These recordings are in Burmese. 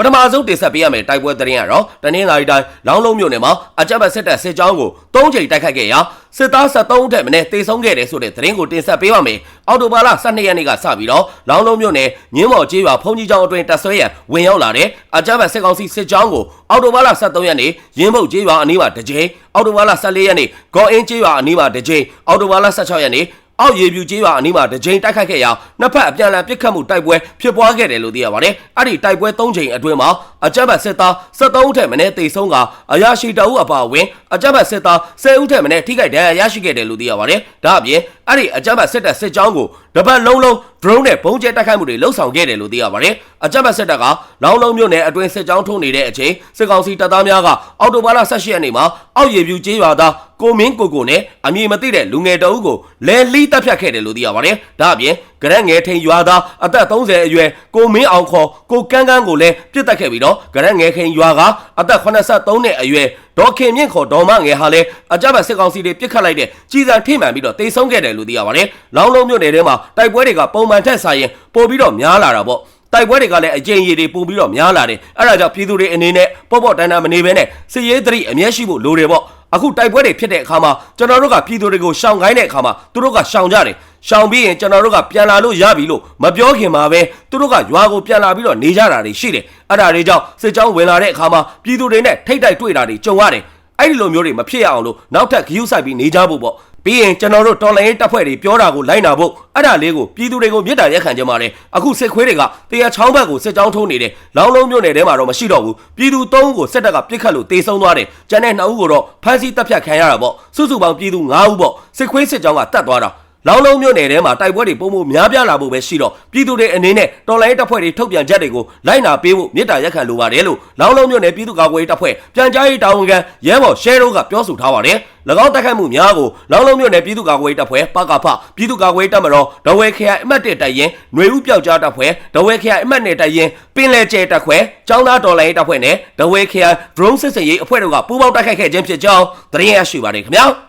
ပထမဆုံးတင်ဆက်ပေးရမယ့်တိုက်ပွဲသတင်းကတော့တနင်္လာရီတိုင်းလောင်းလုံးမြို့နယ်မှာအကြမ်းဖက်စစ်တပ်စစ်ကြောင်းကို၃ချိန်တိုက်ခိုက်ခဲ့ရာစစ်သား73ဦးထက်မနည်းတေဆုံးခဲ့တယ်ဆိုတဲ့သတင်းကိုတင်ဆက်ပေးပါမယ်အော်တိုဘာလ12ရက်နေ့ကစပြီးတော့လောင်းလုံးမြို့နယ်ညင်းမော်ကျေးရွာဖုန်ကြီးကျောင်းအတွင်းတပ်ဆွဲရန်ဝင်ရောက်လာတဲ့အကြမ်းဖက်စစ်ကောင်စီစစ်ကြောင်းကိုအော်တိုဘာလ23ရက်နေ့ရင်းမုတ်ကျေးရွာအနီးမှာတစ်ကြိမ်အော်တိုဘာလ14ရက်နေ့ဂေါ်အင်းကျေးရွာအနီးမှာတစ်ကြိမ်အော်တိုဘာလ16ရက်နေ့ အောက်ရေပြူကျေးရွာအနီးမှာတစ်ကြိမ်တိုက်ခိုက်ခဲ့ရာနှစ်ဖက်အပြန်အလှန်ပစ်ခတ်မှုတိုက်ပွဲဖြစ်ပွားခဲ့တယ်လို့သိရပါတယ်။အဲ့ဒီတိုက်ပွဲ၃ချိန်အတွင်းမှာ အကြမ်းဖက်စစ်သား73ဦးထက်မနည်းတေဆုံးကအရာရှိတအုပ်အပါအဝင်အကြမ်းဖက်စစ်သား10ဦးထက်မနည်းထိခိုက်ဒဏ်ရာရရှိခဲ့တယ်လို့သိရပါတယ်။ဒါအပြင်အဲ့ဒီအကြမ်းဖက်စစ်တပ်စစ်ကြောင်းကိုတပတ်လုံးလုံး drone နဲ့ပုံကျဲတိုက်ခိုက်မှုတွေလှုပ်ဆောင်ခဲ့တယ်လို့သိရပါတယ်။အကြမ်းဖက်စစ်တပ်ကလောင်းလုံးမြို့နယ်အတွင်းစစ်ကြောင်းထုံးနေတဲ့အချိန်စစ်ကောင်စီတပ်သားများကအော်တိုဘာလ18ရက်နေ့မှာအောက်ရေပြူကျေးရွာသားကိုမင်းကိုကိုနဲ့အမည်မသိတဲ့လူငယ်တအုပ်ကိုလဲလီတပ်ဖြတ်ခဲ့တယ်လို့သိရပါတယ်။ဒါအပြင် ကရက်ငယ်ထိန်ရွာသားအသက်30အရွယ်ကိုမင်းအောင်ခေါ်ကိုကန်းကန်းကိုလည်းပြစ်တက်ခဲ့ပြီးတော့ကရက်ငယ်ခင်ရွာကအသက်83နှစ်အရွယ်ဒေါ်ခင်မြင့်ခေါ်ဒေါ်မငယ်ဟာလည်းအကြမ်းဖက်စစ်ကောင်စီတွေပြစ်ခတ်လိုက်တဲ့ကြီးစံထိမှန်ပြီးတော့တိတ်ဆုံးခဲ့တယ်လို့သိရပါတယ်။လောင်းလုံးမြို့နယ်ထဲမှာတိုက်ပွဲတွေကပုံမှန်ထက်စာရင်ပိုပြီးတော့များလာတာပေါ့။တိုက်ပွဲတွေကလည်းအကျဉ်းရည်တွေပို့ပြီးတော့များလာတယ်အဲ့ဒါကြောင့်ပြည်သူတွေအနေနဲ့ပေါ့ပေါ့တန်းတန်းမနေဘဲနဲ့စစ်ရေးသတိအမျက်ရှိဖို့လိုတယ်ပေါ့အခုတိုက်ပွဲတွေဖြစ်တဲ့အခါမှာကျွန်တော်တို့ကပြည်သူတွေကိုရှောင်ခိုင်းတဲ့အခါမှာသူတို့ကရှောင်ကြတယ် ရှောင်ပြီးရင်ကျွန်တော်တို့ကပြန်လာလို့ရပြီလို့မပြောခင်မှာပဲသူတို့ကရွာကိုပြန်လာပြီးတော့နေကြတာတွေရှိတယ်အဲ့ဒါတွေကြောင့်စစ်ကြောင်းဝင်လာတဲ့အခါမှာပြည်သူတွေနဲ့ထိတ်တိုက်တွေ့တာတွေကြုံရတယ်အဲ့ဒီလိုမျိုးတွေမဖြစ်ရအောင်လို့နောက်ထပ်ဂရုစိုက်ပြီးနေကြဖို့ပေါ့ပြီးရင်ကျွန်တော်တို့တော်လိုင်းတပ်ဖွဲ့တွေပြောတာကိုလိုက်နာဖို့အဲ့ဒါလေးကိုပြည်သူတွေကိုမြစ်တာရက်ခံကြမှာလေအခုစစ်ခွေးတွေကတရားချောင်းဘက်ကိုစစ်ကြောင်းထိုးနေတယ်လောင်းလုံးမြို့နယ်ထဲမှာတော့မရှိတော့ဘူးပြည်သူ၃ဦးကိုစစ်တပ်ကပြစ်ခတ်လို့တေဆုံးသွားတယ်ကျန်တဲ့၂ဦးကိုတော့ဖမ်းဆီးတပ်ဖြတ်ခံရတာပေါ့စုစုပေါင်းပြည်သူ၅ဦးပေါ့စစ်ခွေးစစ်ကြောင်းကတတ်သွားတာ လောင်းလုံးမြို့နယ်ထဲမှာတိုက်ပွဲတွေပုံမှုများပြားလာဖို့ပဲရှိတော့ပြည်သူတွေအနေနဲ့တော်လိုင်းတပ်ဖွဲ့တွေထုတ်ပြန်ချက်တွေကိုလိုက်နာပေးဖို့မြစ်တာရက်ခံလိုပါတယ်လို့လောင်းလုံးမြို့နယ်ပြည်သူ့ကာကွယ်ရေးတပ်ဖွဲ့ပြန်ကြားရေးတာဝန်ခံရဲဘော်ရှဲရိုးကပြောဆိုထားပါတယ်၎င်းတိုက်ခိုက်မှုများကိုလောင်းလုံးမြို့နယ်ပြည်သူ့ကာကွယ်ရေးတပ်ဖွဲ့ပကဖပြည်သူ့ကာကွယ်ရေးတပ်မတော်ဒဝဲခရိုင်အမှတ်1တပ်ရင်းຫນွေဦးပြောက်ကြားတပ်ဖွဲ့ဒဝဲခရိုင်အမှတ်2တပ်ရင်းပင်လယ်ကျဲတပ်ခွဲចောင်းသားတော်လိုင်းရေးတပ်ဖွဲ့နဲ့ဒဝဲခရိုင် drone စစ်စင်ရေးအဖွဲ့တို့ကပူးပေါင်းတိုက်ခိုက်ခဲ့ခြင်းဖြစ်ကြောင်းသတင်းရရှိပါတယ်ခင်ဗျာ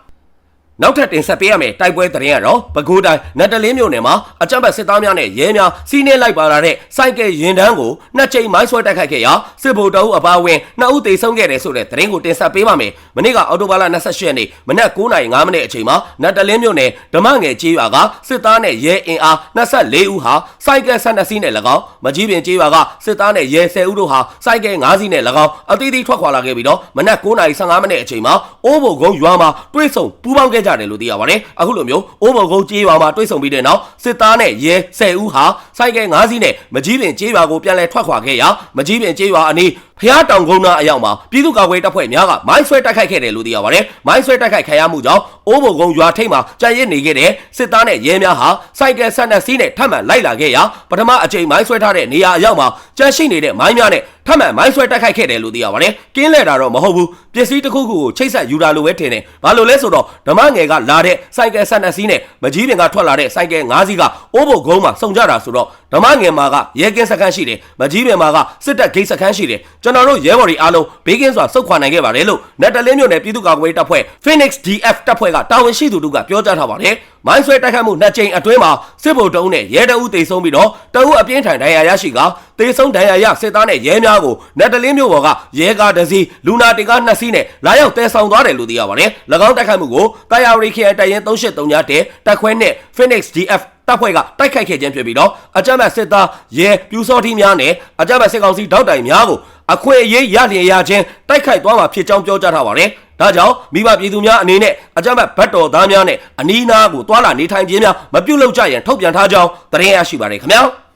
နောက်ထပ်တင်ဆက်ပေးရမယ့်တိုက်ပွဲသတင်းကတော့ပဲခူးတိုင်းနတ်တလင်းမြို့နယ်မှာအကြမ်းဖက်စစ်သားများနဲ့ရဲများစီးနှင်းလိုက်ပါလာတဲ့စိုက်ကဲရင်တန်းကိုနှစ်ချိန်မိုင်းဆွဲတိုက်ခိုက်ခဲ့ရာစစ်ဗိုလ်တအုပ်အပါအဝင်နှစ်ဦးသေဆုံးခဲ့တယ်ဆိုတဲ့သတင်းကိုတင်ဆက်ပေးပါမယ်။မနေ့ကအော်တိုဘာလ28ရက်နေ့မနက်9:05မိနစ်အချိန်မှာနတ်တလင်းမြို့နယ်ဓမ္မငယ်ကျေးရွာကစစ်သားနဲ့ရဲအင်အား24ဦးဟာစိုက်ကဲ12စီးနဲ့၎င်းမကြီးပင်ကျေးရွာကစစ်သားနဲ့ရဲ10ဦးတို့ဟာစိုက်ကဲ9စီးနဲ့၎င်းအသီးသီးထွက်ခွာလာခဲ့ပြီးတော့မနက်9:15မိနစ်အချိန်မှာအိုးဘုံကုန်းရွာမှာတွဲဆုံပူးပေါင်းခဲ့ကြတယ်လို့သိရပါတယ်။အခုလိုမျိုးအိုးဘုံကုန်းကျေးရွာမှာတွဲဆုံပြီးတဲ့နောက်စစ်သားနဲ့ရဲ10ဦးဟာစိုက်ကဲ9စီးနဲ့မကြီးပင်ကျေးရွာကိုပြန်လည်ထွက်ခွာခဲ့ရာမကြီးပင်ကျေးရွာအနီး ဖျားတောင်ကုန်းသားအရောက်မှာပြည်သူ့ကာကွယ်တပ်ဖွဲ့များကမိုင်းဆွဲတိုက်ခိုက်ခဲ့တယ်လို့သိရပါတယ်။မိုင်းဆွဲတိုက်ခိုက်ခံရမှုကြောင့်အိုးဘုံကုန်းရွာထိပ်မှာကြံရစ်နေခဲ့တဲ့စစ်သားနဲ့ရဲများဟာစိုက်ကဲဆက်နဲ့စီးနဲ့ထပ်မံလိုက်လာခဲ့ရာပထမအကြိမ်မိုင်းဆွဲထားတဲ့နေရာအရောက်မှာကြန့်ရှိနေတဲ့မိုင်းများနဲ့ထပ်မံမိုင်းဆွဲတိုက်ခိုက်ခဲ့တယ်လို့သိရပါတယ်။ကင်းလဲတာတော့မဟုတ်ဘူး။ပစ္စည်းတစ်ခုခုကိုချိတ်ဆက်ယူတာလိုပဲထင်တယ်။ဘာလို့လဲဆိုတော့ဓမ္မငယ်ကလာတဲ့စိုက်ကဲဆက်နဲ့စီးနဲ့မကြီးပင်ကထွက်လာတဲ့စိုက်ကဲ၅စီးကအိုးဘုံကုန်းမှာစုံကြတာဆိုတော့ဓမ္မငယ်မှာကရဲကင်းစခန်းရှိတယ်။မကြီးပင်မှာကစစ်တပ်ဂိတ်စခန်းရှိတယ်။ကျွန်တော်တို့ရဲဘော်တွေအားလုံးဘေးကင်းစွာစုခွာနိုင်ခဲ့ပါတယ်လို့နက်တလင်းမြို့နယ်ပြည်သူ့ကာကွယ်ရေးတပ်ဖွဲ့ Phoenix DF တပ်ဖွဲ့ကတာဝန်ရှိသူတို့ကပြောကြားထားပါတယ်။မိုင်းဆွဲတိုက်ခိုက်မှုနှစ်ကြိမ်အတွင်းမှာစစ်ဗိုလ်တုံးနဲ့ရဲတအုပ်တေဆုံးပြီးတော့တအုပ်အပြင်းထန်ဒဏ်ရာရရှိကတေဆုံးဒဏ်ရာရစစ်သားနဲ့ရဲများကိုနက်တလင်းမြို့ပေါ်ကရဲကားတစ်စီးလူနာတင်ကားနှစ်စီးနဲ့လာရောက်တဲဆောင်သွားတယ်လို့သိရပါတယ်။၎င်းတိုက်ခိုက်မှုကိုတာယာရီခရိုင်တရင်383ညတဲ့တက်ခွဲနဲ့ Phoenix DF တပ်ဖွဲ့ကတိုက်ခိုက်ခဲ့ခြင်းဖြစ်ပြီးတော့အကြမ်းဖက်စစ်သားရဲပြူစောတိများနဲ့အကြမ်းဖက်စစ်ကောင်စီတောက်တိုင်များကိုအခွင့်အရေးရလျင်ရခြင်းတိုက်ခိုက်သွားမှာဖြစ်ကြောင်းပြောကြားထားပါတယ်။ဒါကြောင့်မိဘပြည်သူများအနေနဲ့အကြမ်းဖက်ဘတ်တော်သားများနဲ့အနီးနားကိုတွာလာနေထိုင်ခြင်းများမပြုလုပ်ကြရန်ထုတ်ပြန်ထားကြောင်းသတင်းရရှိပါတယ်ခင်ဗျာ။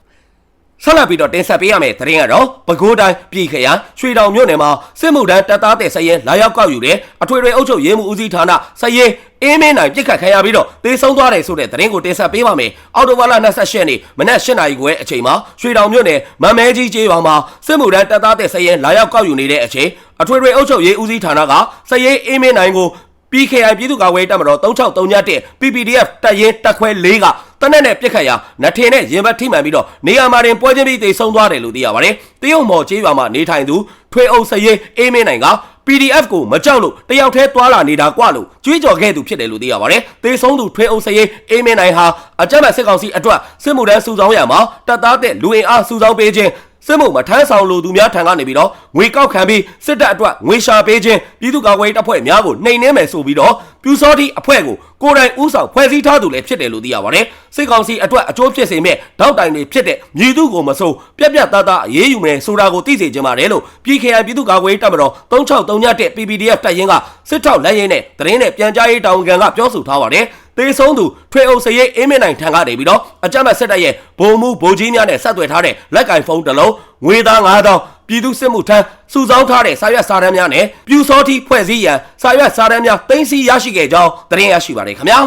ဆက်လက်ပြီးတော့တင်ဆက်ပေးရမယ့်သတင်းကတော့ပဲခူးတိုင်းပြည်ခရိုင်ရွှေတောင်မြို့နယ်မှာစစ်မှုထမ်းတပ်သားတဲ့စရင်လာရောက်ကောက်ယူတဲ့အထွေထွေအုပ်ချုပ်ရေးမှုဦးစီးဌာနစရင်အင်းမင်းနိုင်ပြစ်ခတ်ခံရပြီးတော့တေဆုံးသွားတယ်ဆိုတဲ့သတင်းကိုတင်ဆက်ပေးပါမယ်။အော်တိုဘာလ28ရက်နေ့မနက်8:00နာရီခွဲအချိန်မှာရွှေတောင်မြို့နယ်မမဲကြီးကျေးရွာမှာစစ်မှုထမ်းတပ်သားတဲ့စရင်လာရောက်ကောက်ယူနေတဲ့အချိန်အထွေထွေအုပ်ချုပ်ရေးဦးစီးဌာနကစရင်အင်းမင်းနိုင်ကို PKI ပြည်သူ့ကာကွယ်ရေးတပ်မတော်3631 PPDF တပ်ရင်းတပ်ခွဲ၄က တနက်နဲ့ပြစ်ခတ်ရာနထင်နဲ့ရင်ဘတ်ထိမှန်ပြီးတော့နေရာမှာတင်ပွဲချင်းပြီးတေဆုံးသွားတယ်လို့သိရပါတယ်။တရုတ်မော်ကျေးရွာမှာနေထိုင်သူထွေအုပ်စရေးအေးမင်းနိုင်က PDF ကိုမကြောက်လို့တယောက်တည်းသွာလာနေတာကွလို့ကြွေးကြော်ခဲ့သူဖြစ်တယ်လို့သိရပါတယ်။တေဆုံးသူထွေးအုပ်စရေးအေးမင်းနိုင်ဟာအကြမ်းဖက်စစ်ကောင်စီအတွက်စစ်မှုထမ်းစုဆောင်းရမှာတပ်သားတဲ့လူအင်အားစုဆောင်းပေးခြင်းစစ်မှုမထမ်းဆောင်လိုသူများထံကနေပြီးတော့ငွေကောက်ခံပြီးစစ်တပ်အတွက်ငွေရှာပေးခြင်းပြည်သူ့ကာကွယ်ရေးတပ်ဖွဲ့များကိုနှိမ်နင်းမယ်ဆိုပြီးတော့ ပြူစောတိအဖွဲ့ကိုကိုယ်တိုင်ဥဆောင်ဖွဲ့စည်းထားသူလည်းဖြစ်တယ်လို့သိရပါတယ်စစ်ကောင်စီအတွက်အကျိုးဖြစ်စေမဲ့တောက်တိုင်တွေဖြစ်တဲ့မြည်သူကိုမဆိုးပြက်ပြက်သားသားအေးအေးယူမယ်ဆိုတာကိုသိစေချင်ပါတယ်လို့ပြည်ခေပြည်သူ့ကာကွယ်ရေးတပ်မတော်3631တဲ့ PPDF တပ်ရင်းကစစ်ထောက်လက်ရင်းနဲ့တရင်နဲ့ပြန်ကြားရေးတာဝန်ခံကပြောဆိုထားပါတယ်တေဆုံးသူထွေအုပ်စရေးအင်းမင်းနိုင်ထံကနေပြီးတော့အကြမ်းဖက်စစ်တပ်ရဲ့ဗိုလ်မှူးဗိုလ်ကြီးများနဲ့ဆက်သွယ်ထားတဲ့လက်ကင်ဖုန်းတစ်လုံးငွေသား9000 ပြည်သူစစ်မှုထမ်းစုဆောင်းထားတဲ့စာရွက်စာတမ်းများနဲ့ပြူစောတိဖွဲ့စည်းရန်စာရွက်စာတမ်းများသိမ်းဆည်းရရှိခဲ့ကြောင်းသတင်းရရှိပါတယ်ခင်ဗျာ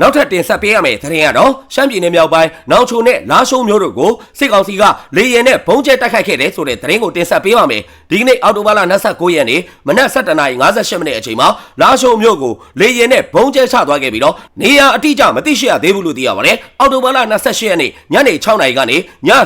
နောက်ထပ်တင်ဆက်ပေးရမယ့်သတင်းကတော့ရှမ်းပြည်နယ်မြောက်ပိုင်းနောင်ချိုနဲ့လာရှုံးမျိုးတို့ကိုစစ်ကောင်စီကလေရင်နဲ့ဘုံကျဲတိုက်ခိုက်ခဲ့တယ်ဆိုတဲ့သတင်းကိုတင်ဆက်ပေးပါမယ်ဒီကနေ့အောက်တိုဘာလ29ရက်နေ့မနက်7:58မိနစ်အချိန်မှာလာရှုံးမျိုးကိုလေရင်နဲ့ဘုံကျဲချသွားခဲ့ပြီးတော့နေရအတိအကျမသိရှိရသေးဘူးလို့သိရပါတယ်အောက်တိုဘာလ28ရက်နေ့ညနေ6:00နာရီကနေည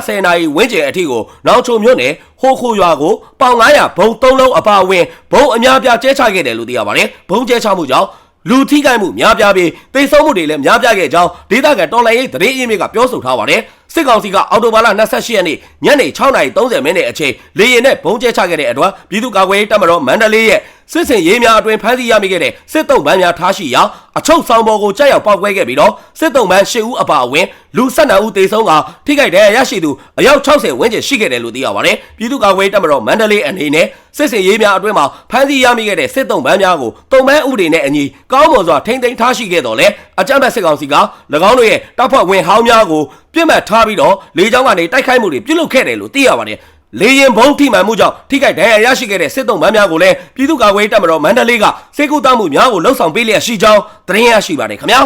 10:00နာရီဝန်းကျင်အထိကိုနောင်ချိုမျိုးနဲ့ဟိုခိုရွာကိုပေါင်900ဘုံ3လုံးအပါအဝင်ဘုံအများပြားကျဲချခဲ့တယ်လို့သိရပါတယ်ဘုံကျဲချမှုကြောင့် လူထိခိုက်မှုများပြားပြီးတိတ်ဆုံးမှုတွေလည်းများပြားခဲ့ကြောင်းဒေသခံတော်လှန်ရေးသတင်းအရင်းမြစ်ကပြောဆိုထားပါတယ် စစ်ကောင်စီကအော်တိုဘာလ28ရက်နေ့ညနေ6:30မိနစ်အချိန်လေရင်နဲ့ဘုံကျဲချခဲ့တဲ့အတွက်ပြည်သူ့ကာကွယ်ရေးတပ်မတော်မန္တလေးရဲ့စစ်စင်ရေးများအတွင်ဖမ်းဆီးရမိခဲ့တဲ့စစ်တုံးပန်းများထားရှိရာအချုပ်ဆောင်ပေါ်ကိုကြောက်ရောက်ပောက်ကွဲခဲ့ပြီးတော့စစ်တုံးပန်း10ဦးအပါအဝင်လူ12ဦးသေဆုံးကထိခိုက်ဒဏ်ရာရရှိသူအယောက်60ဝန်းကျင်ရှိခဲ့တယ်လို့သိရပါတယ်ပြည်သူ့ကာကွယ်ရေးတပ်မတော်မန္တလေးအနေနဲ့စစ်စင်ရေးများအတွင်မှာဖမ်းဆီးရမိခဲ့တဲ့စစ်တုံးပန်းများကိုတုံပန်းဥပဒေနဲ့အညီကောင်းမွန်စွာထိမ့်သိမ်းထားရှိခဲ့တော်လဲအကြမ်းဖက်စစ်ကောင်စီက၎င်းတို့ရဲ့တပ်ဖွဲ့ဝင်ဟောင်းများကိုပြစ်မှတ်ထားပြီးတော့လေကြောင်းကနေတိုက်ခိုက်မှုတွေပြုလုပ်ခဲ့တယ်လို့သိရပါတယ်လေရင်ဘုံထိမှန်မှုကြောင့်ထိခိုက်ဒဏ်ရာရရှိခဲ့တဲ့စစ်တုံးမန်းများကိုလည်းပြည်သူ့ကာကွယ်ရေးတပ်မတော်မန္တလေးကစေကူတမှုများကိုလှုပ်ဆောင်ပေးလျက်ရှိကြောင်းသတင်းရရှိပါတယ်ခင်ဗျာ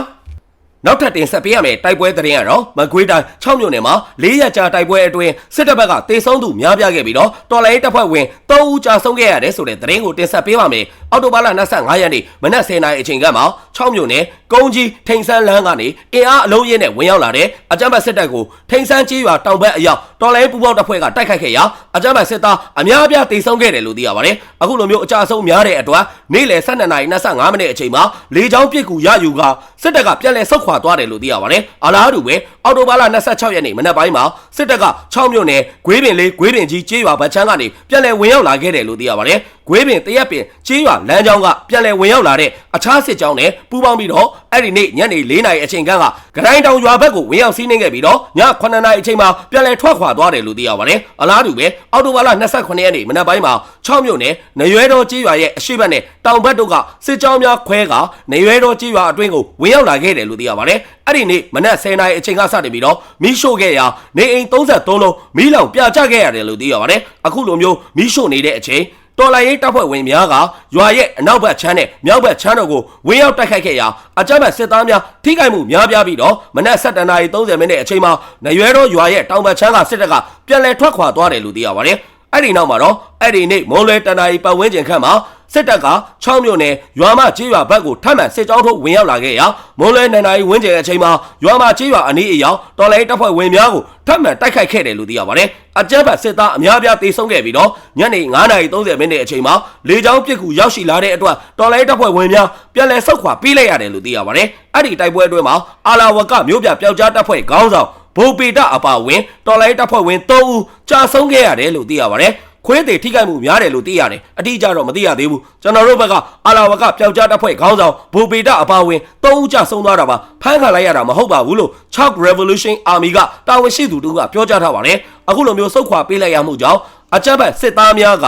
နောက်ထပ်တင်ဆက်ပေးရမယ့်တိုက်ပွဲသတင်းကတော့မကွေးတိုင်း6မြို့နယ်မှာ၄ရက်ကြာတိုက်ပွဲအတွင်းစစ်တပ်ဘက်ကတေဆုံးသူများပြားခဲ့ပြီးတော့တော်လိုင်းတပ်ဖွဲ့ဝင်3ဦးကြာဆုံးခဲ့ရတယ်ဆိုတဲ့သတင်းကိုတင်ဆက်ပေးပါမယ်။ အောက်တိုဘာလ25ရက်နေ့မနက်10:00နာရီအချိန်ကမှ6မြို့နယ်ကုန်းကြီးထိန်ဆန်းလန်းကနေအင်အားအလုံးရင်းနဲ့ဝင်ရောက်လာတဲ့အကြမ်းဖက်စစ်တပ်ကိုထိန်ဆန်းကြီးရွာတောင်ဘက်အရောက်တော်လိုင်းပူပေါင်းတပ်ဖွဲ့ကတိုက်ခိုက်ခဲ့ရာအကြမ်းဖက်စစ်သားအများအပြားတေဆုံးခဲ့တယ်လို့သိရပါတယ်။အခုလိုမျိုးအကြအဆုံးများတဲ့အတွက်နေ့လယ်12:25မိနစ်အချိန်မှာလေကြောင်းပစ်ကူရယူကစစ်တပ်ကပြန်လည်ဆုတ်ခွာသွားတယ်လို့သိရပါတယ်။အလားတူပဲအော်တိုဘာလ26ရက်နေ့မနက်ပိုင်းမှာစစ်တပ်က6မြို့နယ်ဂွေးပင်လေးဂွေးပင်ကြီးကျေးရွာဗတ်ချမ်းကနေပြန်လည်ဝင်ရောက်လာခဲ့တယ်လို့သိရပါတယ်။ဂွေးပင်တရက်ပင်ကျေးရွာလမ်းကြောင်းကပြန်လည်ဝင်ရောက်လာတဲ့အခြားစစ်ကြောင်းနဲ့ပူးပေါင်းပြီးတော့အဲ့ဒီနေ့ညနေ4နာရီအချိန်ခန့်ကဂရိုင်းတောင်ရွာဘက်ကိုဝင်ရောက်စီးနှင်းခဲ့ပြီးတော့ည9နာရီအချိန်မှာပြန်လည်ထွက်ခွာသွားတယ်လို့သိရပါတယ်။အလားတူပဲအော်တိုဘာလ29ရက်နေ့မနက်ပိုင်းမှာ6မြို့နယ်နရွဲတော်ကျေးရွာရဲ့အရှိတ်ဘက်နဲ့တောင်ဘက်တို့ကစစ်ကြောင်းများခွဲကနရွဲတော်ကျေးရွာအတွင်းကိုဝင်ရောက်လာခဲ့တယ်လို့သိရပါတယ်။အဲ့ဒီနေ့မနက်10နာရီအချိန်ကစတင်ပြီးတော့မီးရှို့ခဲ့ရာနေအိမ်33လုံးမီးလောင်ပြကျခဲ့ရတယ်လို့သိရပါတယ်။အခုလိုမျိုးမီးရှို့နေတဲ့အချိန် တော်လိုင်းရေးတပ်ဖွဲ့ဝင်များကရွာရဲ့အနောက်ဘက်ချမ်းနဲ့မြောက်ဘက်ချမ်းတို့ကိုဝင်းရောက်တိုက်ခိုက်ခဲ့ရာအကြမ်းဖက်စစ်သားများထိခိုက်မှုများပြားပြီးတော့မနက်7:30မိနစ်အချိန်မှာနရွဲတော်ရွာရဲ့တောင်ဘက်ချမ်းကစစ်တပ်ကပြန်လည်ထွက်ခွာသွားတယ်လို့သိရပါတယ်။ အဲ့ဒီနောက်မှာတော့အဲ့ဒီနေ့မွန်လွဲတနာရီပတ်ဝန်းကျင်ခန့်မှာစစ်တပ်က6မြို့နယ်ရွာမကျေးရွာဘက်ကိုထပ်မံစစ်ကြောင်းထုတ်ဝင်ရောက်လာခဲ့ရာမွန်လွဲနန္ဒာရီဝင်းကျင်အချိန်မှာရွာမကျေးရွာအနီးအယောင်တော်လိုင်းတပ်ဖွဲ့ဝင်များကိုထပ်မံတိုက်ခိုက်ခဲ့တယ်လို့သိရပါတယ်။အကြမ်းဖက်စစ်သားအများပြားတေဆုံးခဲ့ပြီးတော့ညနေ9:30မိနစ်အချိန်မှာလေကြောင်းပစ်ကူရောက်ရှိလာတဲ့အတွက်တော်လိုင်းတပ်ဖွဲ့ဝင်များပြန်လည်ဆုတ်ခွာပြေးလိုက်ရတယ်လို့သိရပါတယ်။အဲ့ဒီတိုက်ပွဲအတွင်းမှာအာလာဝကမြို့ပြပျောက်ကြားတပ်ဖွဲ့ခေါင်းဆောင် ဘိုပေတအပါဝင်တော်လိုင်းတပ်ဖွဲ့ဝင်3ဦးကြာဆုံးခဲ့ရတယ်လို့သိရပါတယ်။ခွေးသေးထိခိုက်မှုများတယ်လို့သိရတယ်အတိအကျတော့မသိရသေးဘူးကျွန်တော်တို့ဘက်ကအာလာဝကပျောက်ကြားတပ်ဖွဲ့ခေါင်းဆောင်ဘူပေတအပါဝင်၃ဦးကြဆုံးသွားတာပါဖမ်းခံလိုက်ရတာမဟုတ်ပါဘူးလို့ Chalk Revolution Army ကတာဝန်ရှိသူတို့ကပြောကြားထားပါတယ်အခုလိုမျိုးစုတ်ခွာပေးလိုက်ရမှုကြောင့်အကြမ်းဖက်စစ်သားများက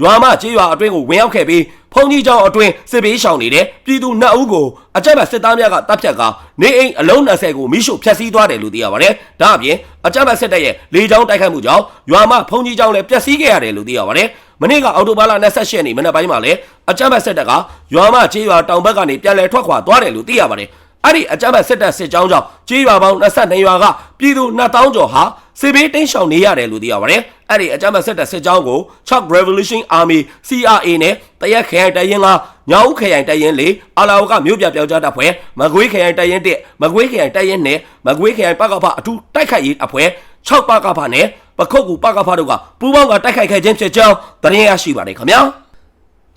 ရွာမကျေးရွာအတွင်းကိုဝင်ရောက်ခဲ့ပြီး ဖုန်ကြီးကျောင်းအတွင်းစစ်ပေးရှောင်နေတဲ့ပြည်သူနှစ်ဦးကိုအကြမ်းဖက်စစ်သားများကတပ်ဖြတ်ကနေအိမ်အလုံး20ကိုမိရှုဖျက်ဆီးသွားတယ်လို့သိရပါတယ်။ဒါအပြင်အကြမ်းဖက်စစ်တပ်ရဲ့လေကြောင်းတိုက်ခိုက်မှုကြောင့်ရွာမဖုန်ကြီးကျောင်းလည်းပျက်စီးခဲ့ရတယ်လို့သိရပါတယ်။မနေ့ကအောက်တိုဘာလ28ရက်နေ့မနက်ပိုင်းမှာလည်းအကြမ်းဖက်စစ်တပ်ကရွာမကျေးရွာတောင်ဘက်ကနေပြန်လည်ထွက်ခွာသွားတယ်လို့သိရပါတယ်။အဲ့ဒီအကြမ်းဖက်စစ်တပ်စစ်ကြောင်းကြောင့်ကြေးရွာပေါင်း22ရွာကပြည်သူ2000ကျော်ဟာစစ်ဘေးတိမ်းရှောင်နေရတယ်လို့သိရပါတယ်။ အဲ့ဒီအကြမ်းဖက်စစ်တပ်စစ်ကြောင်းကို Chalk Revolution Army CRA နဲ့တရက်ခရိုင်တရင်ကညောင်ဦးခရိုင်တရင်လေးအာလာဝကမြို့ပြပြောက်ကြားတပ်ဖွဲ့မကွေးခရိုင်တရင်1မကွေးခရိုင်တရင်နဲ့မကွေးခရိုင်ပကဖအထူးတိုက်ခိုက်ရေးအဖွဲ့6ပကဖနဲ့ပခုတ်ကူပကဖတို့ကပူးပေါင်းကတိုက်ခိုက်ခဲ့ခြင်းဖြစ်ကြောင်းသတင်းရရှိပါတယ်ခင်ဗျာ။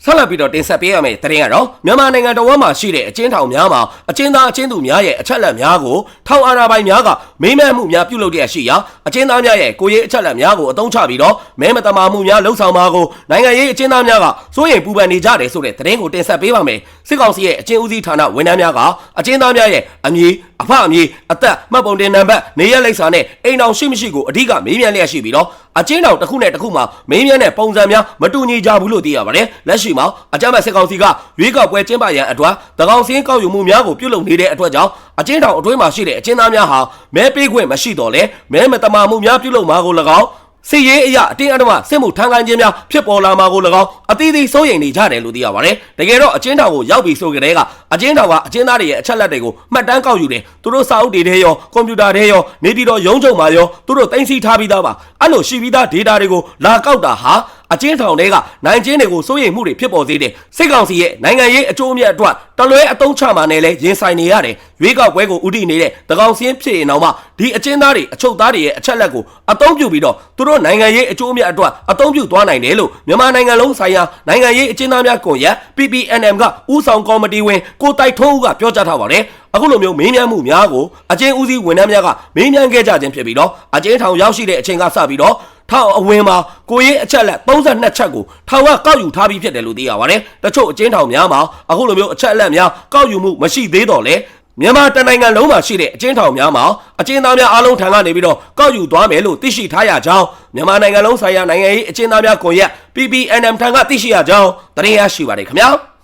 ဆက်လက်ပြီးတော့တင်ဆက်ပေးရမယ့်သတင်းကတော့မြန်မာနိုင်ငံတော်ဝန်မှာရှိတဲ့အကျဉ်းထောင်များမှာအကျဉ်းသားအကျဉ်းသူများရဲ့အချက်အလက်များကိုထောင်အာဏာပိုင်များကမေးမြန်းမှုများပြုလုပ်တဲ့ရှိရာအကျဉ်းသားများရဲ့ကိုယ်ရေးအချက်အလက်များကိုအသုံးချပြီးတော့မဲမတမာမှုများလှုံ့ဆော်မှာကိုနိုင်ငံရေးအကျဉ်းသားများကစိုးရိမ်ပူပန်နေကြတယ်ဆိုတဲ့သတင်းကိုတင်ဆက်ပေးပါမယ် စစ်ကောင်စီရဲ့အကျဉ်းဦးစီးဌာနဝန်ထမ်းများကအကျဉ်းသားများရဲ့အမည်အဖအမည်အသက်မှတ်ပုံတင်နံပါတ်နေရက်လိပ်စာနဲ့အိမ်တော်ရှိမရှိကိုအဓိကမေးမြန်းလျက်ရှိပြီးတော့အကျဉ်းတော်တစ်ခုနဲ့တစ်ခုမှာမေးမြန်းတဲ့ပုံစံများမတူညီကြဘူးလို့သိရပါတယ်လက်ရှိမှာအကြမ်းဖက်စစ်ကောင်စီကရွေးကောက်ပွဲကျင်းပရန်အတွက်တကောင်စင်းကောက်ယူမှုများကိုပြုလုပ်နေတဲ့အတွက်ကြောင့်အကျဉ်းတော်အတွင်းမှာရှိတဲ့အကျဉ်းသားများဟာမဲပေးခွင့်မရှိတော့လဲမဲမတမာမှုများပြုလုပ်မှာကို၎င်း စီရေးအရာအတင်းအဓမ္မစစ်မှုထမ်းကိုင်းခြင်းများဖြစ်ပေါ်လာမှာကို၎င်းအသီးသီးစိုးရိမ်နေကြတယ်လို့သိရပါတယ်။တကယ်တော့အကျဉ်းထောင်ကိုရောက်ပြီဆိုကြတဲ့ကအကျဉ်းထောင်ကအကျဉ်းသားတွေရဲ့အချက်လက်တွေကိုမှတ်တမ်းကောက်ယူတယ်။သူတို့စာအုပ်တွေထဲရောကွန်ပျူတာထဲရောနေပြည်တော်ရုံးချုပ်မှာရောသူတို့တင်စီထားပြီးသားပါ။အဲ့လိုရှိပြီးသား data တွေကိုလာကောက်တာဟာ အကျဉ်းထောင်တွေကနိုင်ကျင်းတွေကိုစိုးရိမ်မှုတွေဖြစ်ပေါ်စေတဲ့စစ်ကောင်စီရဲ့နိုင်ငံရေးအကျိုးအမြတ်အတွက်တလွဲအတုံးချမှနဲ့လဲရင်ဆိုင်နေရတယ်။ရွေးကောက်ပွဲကိုဥတီနေတဲ့တကောင်စင်းဖြစ်ရင်တော့မှဒီအကျဉ်းသားတွေအချုပ်သားတွေရဲ့အချက်လက်ကိုအတုံးပြုပြီးတော့သူတို့နိုင်ငံရေးအကျိုးအမြတ်အတွက်အတုံးပြုသွားနိုင်တယ်လို့မြန်မာနိုင်ငံလုံးဆိုင်ရာနိုင်ငံရေးအကျဉ်းသားများကွန်ရက် PPNM ကဦးဆောင်ကော်မတီဝင်ကိုတိုက်ထုံးဦးကပြောကြားထားပါတယ်။အခုလိုမျိုးမင်းမြန်းမှုများကိုအကျဉ်းဦးစီးဝန်ထမ်းများကမင်းမြန်းခဲ့ကြခြင်းဖြစ်ပြီးတော့အကျဉ်းထောင်ရောက်ရှိတဲ့အချိန်ကစပြီးတော့ ထောင်အဝင်မှာကိုရေးအချက်လက်32ချက်ကိုထောင်ကကောက်ယူထားပြီးဖြစ်တယ်လို့သိရပါတယ်။တချို့အကျဉ်းထောင်များမှာအခုလိုမျိုးအချက်လက်များကောက်ယူမှုမရှိသေးတော့လေမြန်မာတနိုင်ငံလုံးမှာရှိတဲ့အကျဉ်းထောင်များမှာအကျဉ်းသားများအားလုံးထံကနေပြီးတော့ကောက်ယူသွားမယ်လို့သိရှိထားရကြောင်းမြန်မာနိုင်ငံလုံးဆိုင်ရာနိုင်ငံရေးအကျဉ်းသားများကွန်ရက် PPNM ထံကသိရှိရကြောင်းသတင်းရရှိပါတယ်ခင်ဗျာ။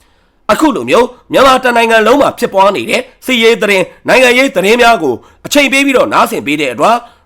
အခုလိုမျိုးမြန်မာတနိုင်ငံလုံးမှာဖြစ်ပွားနေတဲ့စီရေးသတင်းနိုင်ငံရေးသတင်းများကိုအချိန်ပေးပြီးတော့နားဆင်ပေးတဲ့အတွက်